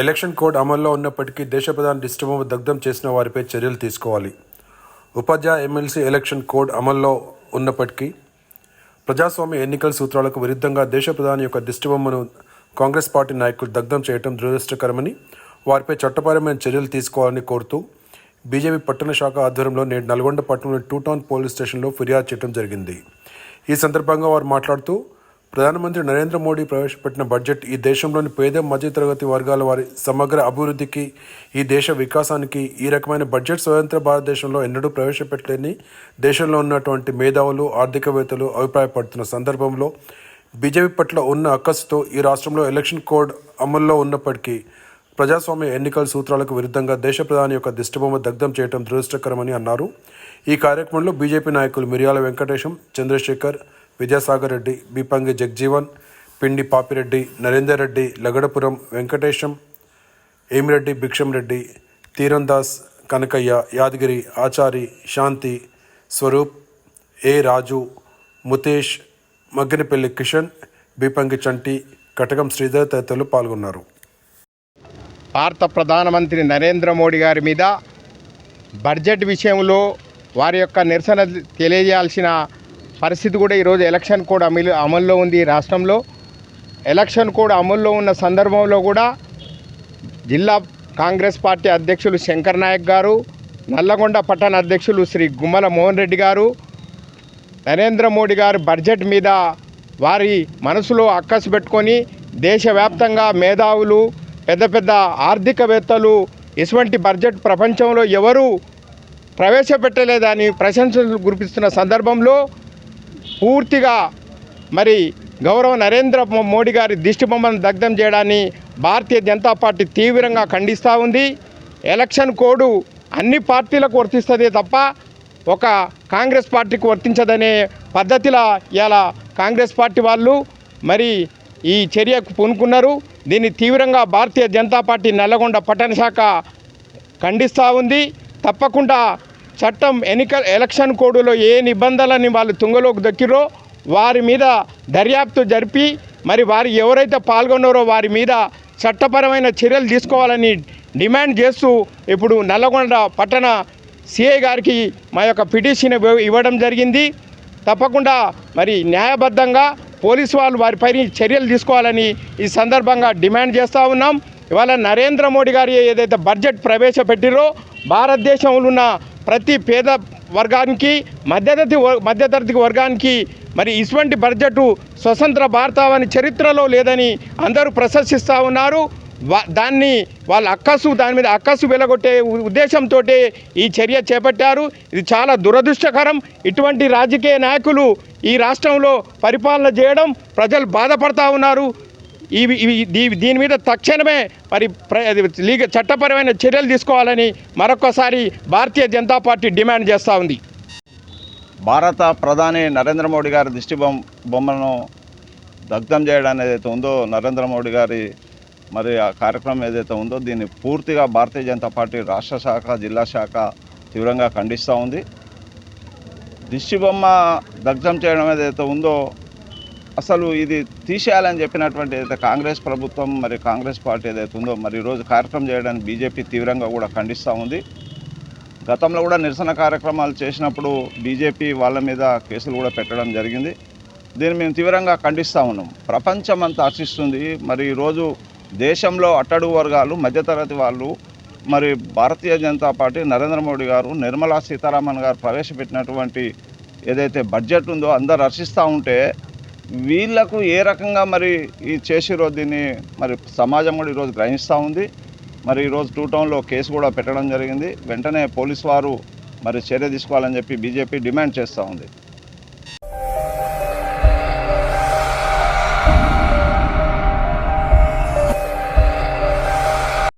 Election code అమల్లో ఉన్నప్పటికీ దేశ ప్రధాని దిష్టిబొమ్మ దగ్ధం చేసిన వారిపై చర్యలు తీసుకోవాలి. ఉపాధ్యాయ ఎమ్మెల్సీ ఎలక్షన్ కోడ్ అమల్లో ఉన్నప్పటికీ ప్రజాస్వామ్య ఎన్నికల సూత్రాలకు విరుద్ధంగా దేశ ప్రధాని యొక్క దిష్టిబొమ్మను కాంగ్రెస్ పార్టీ నాయకులు దగ్ధం చేయడం దురదృష్టకరమని వారిపై చట్టపరమైన చర్యలు తీసుకోవాలని కోరుతూ బీజేపీ పట్టణ శాఖ ఆధ్వర్యంలో నేడు నల్గొండ పట్టణంలోని టూ టౌన్ పోలీస్ స్టేషన్లో ఫిర్యాదు చేయడం జరిగింది. ఈ సందర్భంగా వారు మాట్లాడుతూ ప్రధానమంత్రి నరేంద్ర మోడీ ప్రవేశపెట్టిన బడ్జెట్ ఈ దేశంలోని పేద మధ్యతరగతి వర్గాల వారి సమగ్ర అభివృద్ధికి ఈ దేశ వికాసానికి ఈ రకమైన బడ్జెట్ స్వతంత్ర భారతదేశంలో ఎన్నడూ ప్రవేశపెట్టలేని దేశంలో ఉన్నటువంటి మేధావులు ఆర్థికవేత్తలు అభిప్రాయపడుతున్న సందర్భంలో బీజేపీ పట్ల ఉన్న అక్కసుతో ఈ రాష్ట్రంలో ఎలక్షన్ కోడ్ అమల్లో ఉన్నప్పటికీ ప్రజాస్వామ్య ఎన్నికల సూత్రాలకు విరుద్ధంగా దేశ ప్రధాని యొక్క దిష్టిబొమ్మ దగ్ధం చేయడం దురదృష్టకరమని అన్నారు. ఈ కార్యక్రమంలో బీజేపీ నాయకులు మిర్యాల వెంకటేశం చంద్రశేఖర్ విద్యాసాగర్ రెడ్డి బీపంగి జగ్జీవన్ పిండి పాపిరెడ్డి నరేందర్ రెడ్డి లగడపురం వెంకటేశం ఏమిరెడ్డి భిక్షం రెడ్డి తీరందాస్ కనకయ్య యాదగిరి ఆచారి శాంతి స్వరూప్ ఏ రాజు ముతేష్ మగ్గినపల్లి కిషన్ బీపంగి చంటి కటకం శ్రీధర్ తదితరులు పాల్గొన్నారు. భారత ప్రధానమంత్రి నరేంద్ర మోడీ గారి మీద బడ్జెట్ విషయంలో వారి యొక్క నిరసన తెలియజేయాల్సిన పరిస్థితి కూడా ఈరోజు ఎలక్షన్ కోడ్ అమలు అమల్లో ఉంది ఈ రాష్ట్రంలో. ఎలక్షన్ కోడ్ అమల్లో ఉన్న సందర్భంలో కూడా జిల్లా కాంగ్రెస్ పార్టీ అధ్యక్షులు శంకర్ నాయక్ గారు నల్లగొండ పట్టణ అధ్యక్షులు శ్రీ గుమ్మల మోహన్ రెడ్డి గారు నరేంద్ర మోడీ గారు బడ్జెట్ మీద వారి మనసులో అక్కసు పెట్టుకొని దేశవ్యాప్తంగా మేధావులు పెద్ద పెద్ద ఆర్థికవేత్తలు ఇటువంటి బడ్జెట్ ప్రపంచంలో ఎవరు ప్రవేశపెట్టలేదని ప్రశంసలు కురిపిస్తున్న సందర్భంలో పూర్తిగా మరి గౌరవ నరేంద్ర మోడీ గారి దిష్టి బొమ్మను దగ్ధం చేయడాన్ని భారతీయ జనతా పార్టీ తీవ్రంగా ఖండిస్తూ ఉంది. ఎలక్షన్ కోడ్ అన్ని పార్టీలకు వర్తిస్తుంది తప్ప ఒక కాంగ్రెస్ పార్టీకి వర్తించదనే పద్ధతిలో ఇలా కాంగ్రెస్ పార్టీ వాళ్ళు మరి ఈ చర్యకు పూనుకున్నారు. దీన్ని తీవ్రంగా భారతీయ జనతా పార్టీ నల్లగొండ పట్టణ శాఖ ఖండిస్తూ ఉంది. తప్పకుండా చట్టం ఎన్నిక ఎలక్షన్ కోడ్లో ఏ నిబంధనలని వాళ్ళు తుంగలోకి దొక్కిరో వారి మీద దర్యాప్తు జరిపి మరి వారు ఎవరైతే పాల్గొన్నారో వారి మీద చట్టపరమైన చర్యలు తీసుకోవాలని డిమాండ్ చేస్తూ ఇప్పుడు నల్లగొండ పట్టణ సిఐ గారికి మా యొక్క పిటిషన్ ఇవ్వడం జరిగింది. తప్పకుండా మరి న్యాయబద్ధంగా పోలీసు వాళ్ళు వారిపై చర్యలు తీసుకోవాలని ఈ సందర్భంగా డిమాండ్ చేస్తూ ఉన్నాం. ఇవాళ నరేంద్ర మోడీ గారు ఏదైతే బడ్జెట్ ప్రవేశపెట్టిరో భారతదేశంలో ఉన్న ప్రతి పేద వర్గానికి మధ్యతరగతి మధ్యతరగతి వర్గానికి మరి ఇటువంటి బడ్జెట్ స్వతంత్ర భారతావని చరిత్రలో లేదని అందరూ ప్రశంసిస్తూ ఉన్నారు. వా- దాన్ని వాళ్ళ అక్కసు దాని మీద అక్కసు వెలగొట్టే ఉద్దేశంతో ఈ చర్య చేపట్టారు. ఇది చాలా దురదృష్టకరం. ఇటువంటి రాజకీయ నాయకులు ఈ రాష్ట్రంలో పరిపాలన చేయడం ప్రజలు బాధపడతా ఉన్నారు. ఇవి ఇవి దీని మీద తక్షణమే మరి లీగ చట్టపరమైన చర్యలు తీసుకోవాలని మరొకసారి భారతీయ జనతా పార్టీ డిమాండ్ చేస్తూ ఉంది. భారత ప్రధాని నరేంద్ర మోడీ గారి దిష్టి బొమ్మ బొమ్మను దగ్ధం చేయడం ఏదైతే ఉందో నరేంద్ర మోడీ గారి మరి ఆ కార్యక్రమం ఏదైతే ఉందో దీన్ని పూర్తిగా భారతీయ జనతా పార్టీ రాష్ట్ర శాఖ జిల్లా శాఖ తీవ్రంగా ఖండిస్తూ ఉంది. దిష్టి బొమ్మ దగ్ధం చేయడం ఏదైతే ఉందో అసలు ఇది తీసేయాలని చెప్పినటువంటి ఏదైతే కాంగ్రెస్ ప్రభుత్వం మరి కాంగ్రెస్ పార్టీ ఏదైతే ఉందో మరి ఈరోజు కార్యక్రమం చేయడానికి బీజేపీ తీవ్రంగా కూడా ఖండిస్తూ ఉంది. గతంలో కూడా నిరసన కార్యక్రమాలు చేసినప్పుడు బీజేపీ వాళ్ళ మీద కేసులు కూడా పెట్టడం జరిగింది. దీన్ని మేము తీవ్రంగా ఖండిస్తూ ఉన్నాం. ప్రపంచం అంతా హర్షిస్తుంది మరి ఈరోజు దేశంలో అట్టడుగు వర్గాలు మధ్యతరగతి వాళ్ళు మరి భారతీయ జనతా పార్టీ నరేంద్ర మోడీ గారు నిర్మలా సీతారామన్ గారు ప్రవేశపెట్టినటువంటి ఏదైతే బడ్జెట్ ఉందో అందరు హర్షిస్తూ ఉంటే వీళ్ళకు ఏ రకంగా మరి ఈ చేసిరో దీన్ని మరి సమాజం కూడా ఈరోజు గ్రహిస్తూ ఉంది. మరి ఈరోజు టూ టౌన్లో కేసు కూడా పెట్టడం జరిగింది. వెంటనే పోలీసు వారు మరి చర్య తీసుకోవాలని చెప్పి బీజేపీ డిమాండ్ చేస్తూ ఉంది.